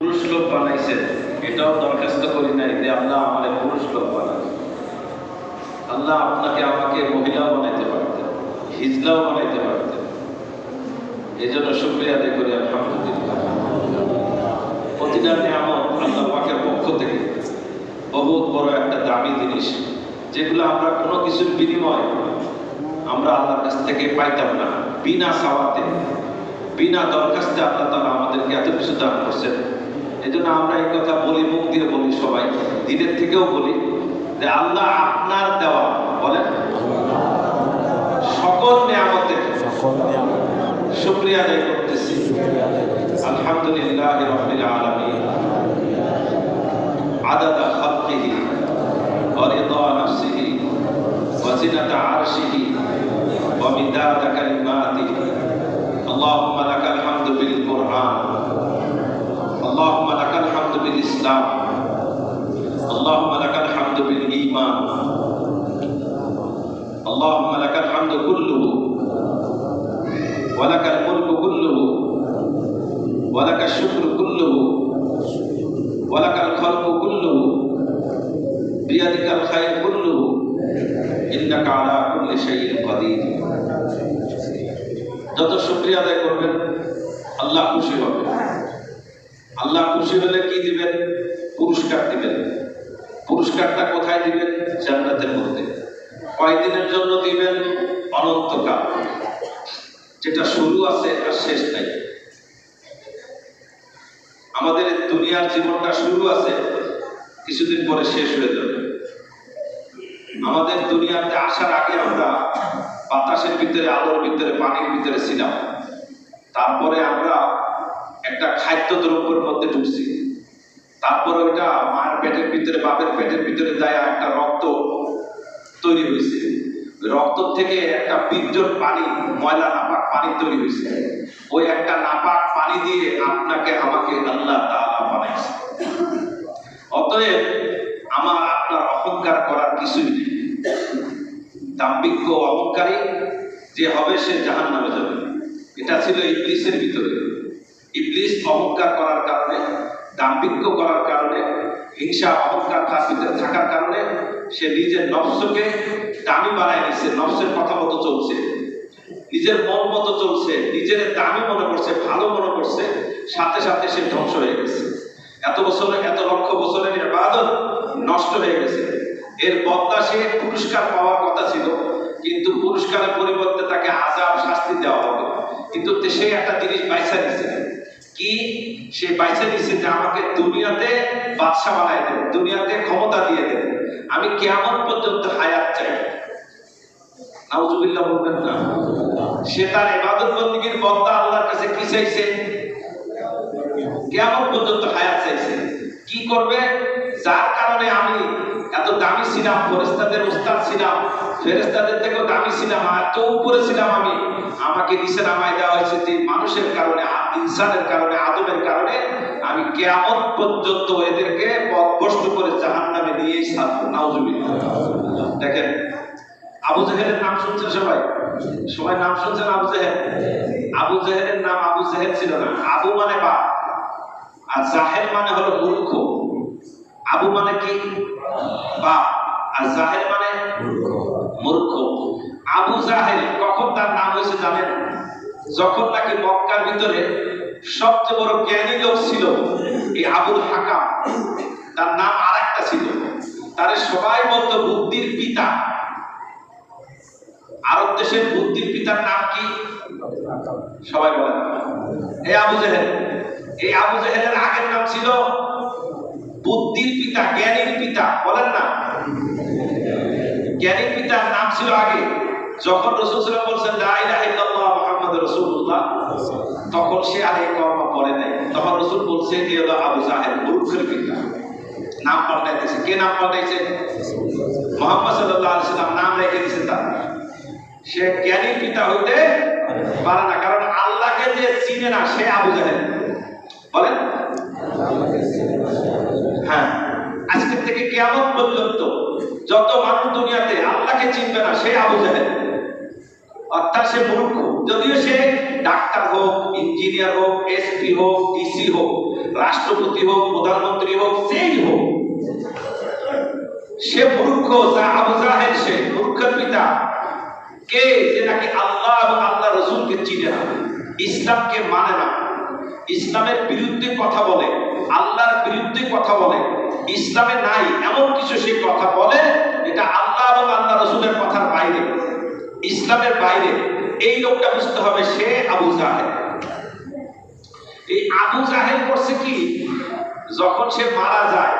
পুরুষ লোক বানাইছেন এটাও দরখাস্ত করি নাই যে আল্লাহ আমাদের পুরুষ লোক বানান আল্লাহ আপনাকে আমাকে মহিলাও বানাইতে পারতেন, হিজলাও বানাইতে পারতেন। এই জন্য শুক্রিয়া আদায় করি, আলহামদুলিল্লাহ। প্রতিটা নিয়ামত আল্লাহ পাকের পক্ষ থেকে বহুত বড় একটা দামি জিনিস, যেগুলো আমরা কোনো কিছুর বিনিময় আমরা আল্লাহর কাছ থেকে পাইতাম না। বিনা সাওয়াতে, বিনা দরখাস্তে আল্লাহ তালা আমাদেরকে এত কিছু দান করছেন। এই জন্য আমরা এই কথা বলি মুখ দিয়ে বলি সবাই দিনের থেকেও বলি যে আল্লাহ আপনার দেওয়া বলেন সকল নিয়ামতের সকল নিয়ামত শুক্রিয়া আদায় করতেছি শুকরিয়া আদায় করতেছি। আলহামদুলিল্লাহ রবিল আলমী عدد خلقه ورضا نفسه وزنة عرشه ومداد كلماته اللهم لك الحمد بالإسلام اللهم لك الحمد بالإيمان اللهم لك الحمد كله ولك الملك كله ولك الشكر كله ولك الخلق كله بيدك الخير كله إنك على كل شيء قدير যত শুক্রিয়া আদায় করবেন আল্লাহ খুশি হবে আল্লাহ খুশি হলে কি দিবেন? পুরস্কার দিবেন। পুরস্কারটা কোথায় দিবেন? জান্নাতের মধ্যে। কয়দিনের জন্য দিবেন? অনন্তকাল। যেটা শুরু আছে আর শেষ নাই। আমাদের দুনিয়ার জীবনটা শুরু আছে, কিছুদিন পরে শেষ হয়ে যাবে। আমাদের দুনিয়াতে আসার আগে আমরা বাতাসের ভিতরে, আলোর ভিতরে, পানির ভিতরে ছিলাম। তারপরে আমরা একটা খাদ্য দ্রব্যের মধ্যে ঢুকছি। তারপরে ওইটা মায়ের পেটের ভিতরে, বাপের পেটের ভিতরে যায় একটা রক্ত তৈরি হয়েছে। রক্ত থেকে একটা বীর্যর পানি, ময়লা নাপাক পানি তৈরি হয়েছে। ওই একটা নাপাক পানি দিয়ে আপনাকে, আমাকে আল্লাহ তাআলা বানাইছে। অতএব আমার আপনার অহংকার করার কিছুই নেই। দাম্ভিক্য অহংকারী, যে হবে সে জাহান নামে যাবে। এটা ছিল ইংলিশের ভিতরে। ইবলিস অহংকার করার কারণে, দাম্ভিক্য করার কারণে, হিংসা, অহংকার তার ভিতরে থাকার কারণে সে নিজের নফসকে দামি বানায় নিচ্ছে, নফসের কথা মতো চলছে। নিজের মন মতো চলছে, নিজের দামি মনে করছে, ভালো মনে করছে, সাথে সাথে সে ধ্বংস হয়ে গেছে। এত বছর, এত লক্ষ বছরের ইবাদত নষ্ট হয়ে গেছে। এর বদলা সে পুরস্কার পাওয়ার কথা ছিল, কিন্তু পুরস্কারের পরিবর্তে তাকে আজাব শাস্তি দেওয়া হবে। কিন্তু সে একটা জিনিস বাইসা দিছে কি? সে বাইসা দিছে যে আমাকে দুনিয়াতে বাদশা বানায় দেবে, দুনিয়াতে ক্ষমতা দিয়ে দেবে। আমি কেমন পর্যন্ত হায়াত চাই। নাউজুবিল্লাহ বলবেন না। সে তার ইবাদত বন্দীর বদলা আল্লাহর কাছে কি চাইছে? কেমন পর্যন্ত হায়াত চাইছে। কি করবে? যার কারণে আমি এত দামি ছিলাম ফেরেস্তাদের উস্তাদ ছিলাম ফেরেস্তাদের থেকেও দামি ছিলাম এত উপরে ছিলাম আমি। আমাকে নিচে নামায় দেওয়া হয়েছে যে মানুষের কারণে ইনসানের কারণে, আদমের কারণে, আমি কেমন পর্যন্ত এদেরকে পথভ্রষ্ট করে জাহান নামে নিয়েই ছাড়বো দেখেন, আবু জাহেলের নাম শুনছেন সবাই? সবাই নাম শুনছেন আবু জাহেল? আবু জাহেলের নাম আবু জাহেল ছিল না। আবু মানে বাপ আর জাহেল মানে হলো মূর্খ। আবু মানে কি? বা, আর জাহেল মানে মূর্খ। আবু জাহেল, কখন তার নাম হয়েছে জানেন? যখন নাকি মক্কার ভিতরে সবচেয়ে বড় জ্ঞানী লোক ছিল এই আবুল হাকাম। তার নাম আর একটা ছিল। তারে সবাই বলতো বুদ্ধির পিতা। আরব দেশের বুদ্ধির পিতার নাম কি? সবাই বলেন। এই আবু জেহেল। এই আবু জেহেলের আগের নাম ছিল বুদ্ধির পিতা, জ্ঞানীর পিতা। বলেন না। জ্ঞানীর পিতার নাম ছিল আগে। যখন রসুল বলছেন মুহাম্মাদুর রাসূলুল্লাহ। তখন সে আর এই কর্ম পড়ে নাই। তখন রসুল বলছে যে হলো আবু জাহেল মূর্খের পিতা। নাম পাল্টাইতেছে। কে নাম পাল্টাইছে? মোহাম্মদ আলাইহি সাল্লাম নাম রেখে দিয়েছে তার। সে জ্ঞানী পিতা হইতে পারে না, কারণ আল্লাহকে যে চিনে না, সে আবু জাহেল। বলেন? হ্যাঁ। আজকে থেকে কেমন পর্যন্ত যত মানুষ দুনিয়াতে আল্লাহকে চিনবে না, সে আবু জাহেল। অর্থাৎ সে মূর্খ যদিও সে ডাক্তার হোক, ইঞ্জিনিয়ার হোক, এসপি হোক, ডিসি হোক, রাষ্ট্রপতি হোক, প্রধানমন্ত্রী হোক, সেই হোক, সে মূর্খ, যা আবু জাহেদ সে, মূর্খের পিতা, কে যে নাকি আল্লাহ এবং আল্লাহ রসুলকে চিনে না, ইসলামকে মানে না, ইসলামের বিরুদ্ধে কথা বলে, আল্লাহর বিরুদ্ধে কথা বলে, ইসলামে নাই, এমন কিছু সে কথা বলে বাইরে। এই লোকটা বুঝতে হবে সে আবু জাহেল। এই আবু জাহেল করছে কি? যখন সে মারা যায়,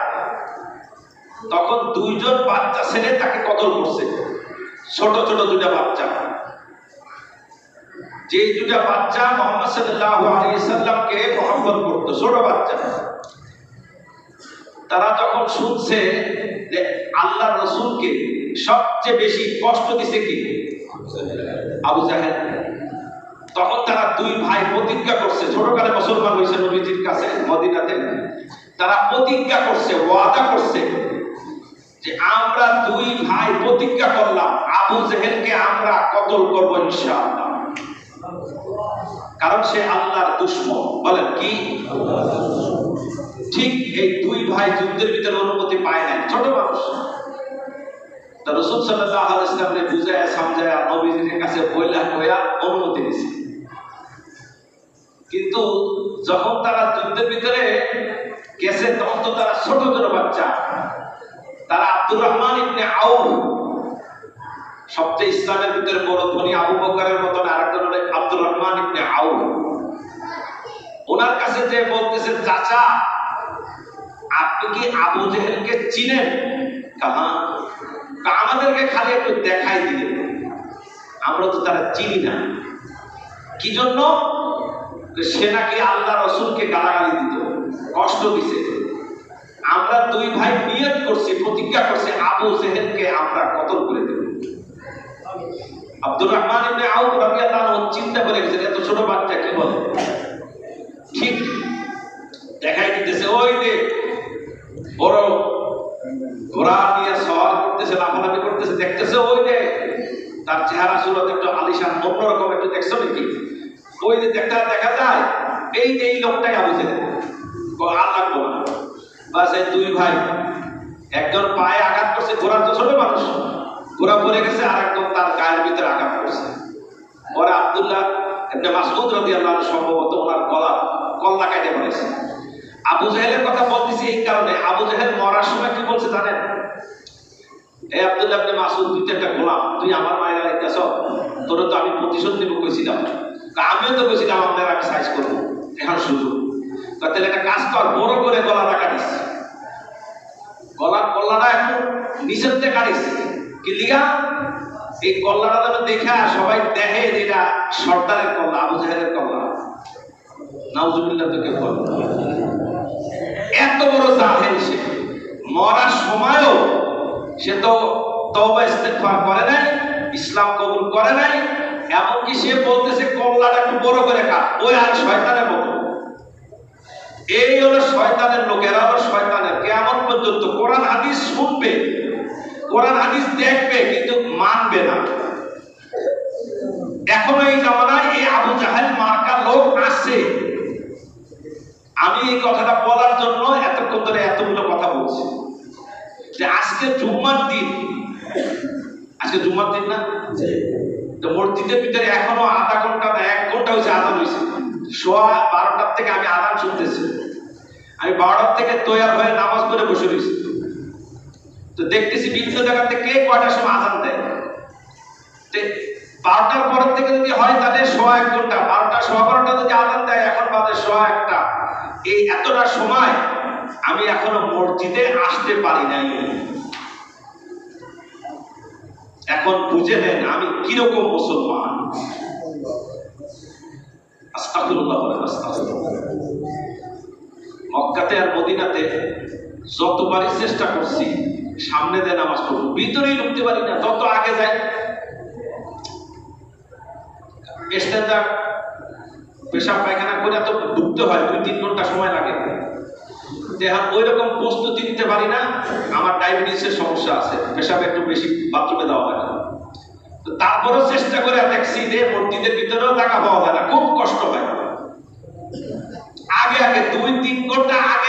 তখন দুইজন বাচ্চা ছেলে তাকে কতল করছে। ছোট ছোট দুটা বাচ্চা। যে দুটা বাচ্চা মোহাম্মদ সাল্লাল্লাহু আলাইহি সাল্লামকে মহব্বত করতো, ছোট বাচ্চা। তারা যখন শুনছে যে আল্লাহ রসুলকে সবচেয়ে বেশি কষ্ট দিছে কি? আবু জাহেদ তখন তারা দুই ভাই প্রতিজ্ঞা করছে। ছোটকালে মুসলমান হয়েছে নবীজির কাছে, মদিনাতে। তারা প্রতিজ্ঞা করছে, ওয়াদা করছে যে আমরা দুই ভাই প্রতিজ্ঞা করলাম, আবু জেহেলকে আমরা কতল করব ইনশাআল্লাহ। কারণ সে আল্লাহর দুশ্মন। বলেন কি? ঠিক এই দুই ভাই যুদ্ধের ভিতরে অনুমতি পায় নাই। ছোট মানুষ। তা রসুল সাল্লাহ বুঝায় নবীজির কাছে অনুমতি দিছে। কিন্তু যখন তারা যুদ্ধের ভিতরে গেছে, তখন তো তারা ছোট ছোট বাচ্চা। তারা আব্দুর রহমান ইবনে আউফ, সবচেয়ে ইসলামের ভিতরে বড় ধনী আবু বকরের মতন আরেকজন আব্দুর রহমান ইবনে আউফ। ওনার কাছে যে বলতেছে, চাচা, আপনি কি আবু জেহেলকে চিনেন? কাহা? আমাদেরকে খালি একটু দেখাই দিলেন আমরা তো তারা চিনি না। কি জন্য? সে নাকি আল্লাহ রসুলকে গালাগালি দিত, কষ্ট দিছে। আমরা দুই ভাই নিয়ত করছি, প্রতিজ্ঞা করছি, আবু জেহেলকে আমরা কতল করে দেব। আব্দুর রহমান ইবনে আউফ রাদিয়াল্লাহু চিন্তা করে গেছেন, এত ছোট বাচ্চা কি বলে? ঠিক দেখাই দিতেছে, ওই যে বড় ঘোড়া নিয়ে সওয়ার করতেছে লাফালাফি করতেছে দেখতেছে ওই যে তার চেহারা সুরত একটু আলিশান অন্যরকম একটু দেখছ নাকি? ওই যে দেখা দেখা যায়, এই যে এই লোকটাই আবু জেহেল। আর লাগবো না। বাস এই দুই ভাই, একজন পায়ে আঘাত করছে, ঘোড়ার তো ছোট মানুষ। ঘোড়া পড়ে গেছে আর একজন তার গায়ের ভিতরে আঘাত করছে। পরে আবদুল্লাহ এমনি মাসুদ রাদি আল্লাহ সম্ভবত ওনার গলা কল্লা কাটে পড়েছে। আবু জাহেলের কথা বলতেছি এই কারণে। আবু জাহেল মরার সময় কি বলছে জানেন? এই আব্দুল্লাহ আপনি একটা গোলাম। তুই আমার মায়ের লাইতেছ, তোর তো আমি প্রতিশোধ নিব কইছিলাম। আমিও তো কইছিলাম আপনার আমি সাইজ করব। এখন সুযোগ তাহলে একটা কাজ কর, বড় করে গলাটা কাটিস গলার কল্লাটা একটু নিচের থেকে কাটিস। কি লিগা? এই কল্লাটা যেন দেখা সবাই দেখে যে এটা সর্দারের কল্লা, আবু জাহেলের কল্লা। তোকে বল। এত বড় জাহেল সে। মরার সময়ও সে তো ইস্তেগফার করে নাই, ইসলাম কবুল করে নাই, এমনকি সে বলতেছে কল্লাটা একটু বড় করে কাট ওই আর শয়তানের মতো। এই হলো শয়তানের লোক, এরা হলো শয়তানের। কেমন পর্যন্ত কোরআন হাদিস শুনবে, কোরআন হাদিস দেখবে, কিন্তু মানবে না। এখনও এই জামানায় এই আবু জাহেল মার্কা লোক আসছে। আমি এই কথাটা বলার জন্য এতক্ষণ ধরে এতগুলো কথা বলছি যে আজকে জুম্মার দিন। আজকে জুম্মার দিন না? তো মসজিদের ভিতরে এখনও আধা ঘণ্টা না এক ঘণ্টা হয়েছে আদান হয়েছে। সোয়া বারোটার থেকে আমি আদান শুনতেছি। আমি বারোটার থেকে তৈয়ার হয়ে নামাজ পড়ে বসে রয়েছি। তো দেখতেছি বিভিন্ন জায়গাতে কে কয়টার সময় আদান দেয়। বারোটার পরের থেকে যদি হয় তাহলে সোয়া এক ঘণ্টা বারোটা সোয়া বারোটা যদি আজান দেয় এখন বাদে সোয়া একটা। এই এতটা সময় আমি এখনও মসজিদে আসতে পারি নাই। এখন বুঝে নেন আমি কীরকম মুসলমান। মক্কাতে আর মদিনাতে যতবারই চেষ্টা করছি, সামনে দিয়ে নামাজ পড়ব, ভিতরেই ঢুকতে পারি না যত আগে যাই। পেশাব পায়খানা করে তো ঢুকতে হয় দুই তিন ঘণ্টা সময় লাগে। এখন ওই রকম প্রস্তুতি নিতে পারি না, আমার ডায়াবেটিসের সমস্যা আছে, পেশাবে একটু বেশি বাথরুমে দেওয়া হয় না। তারপরেও চেষ্টা করে দেখছি যে মূর্তিদের ভিতরেও টাকা পাওয়া যায় না, খুব কষ্ট হয়। আগে আগে, দুই তিন ঘণ্টা আগে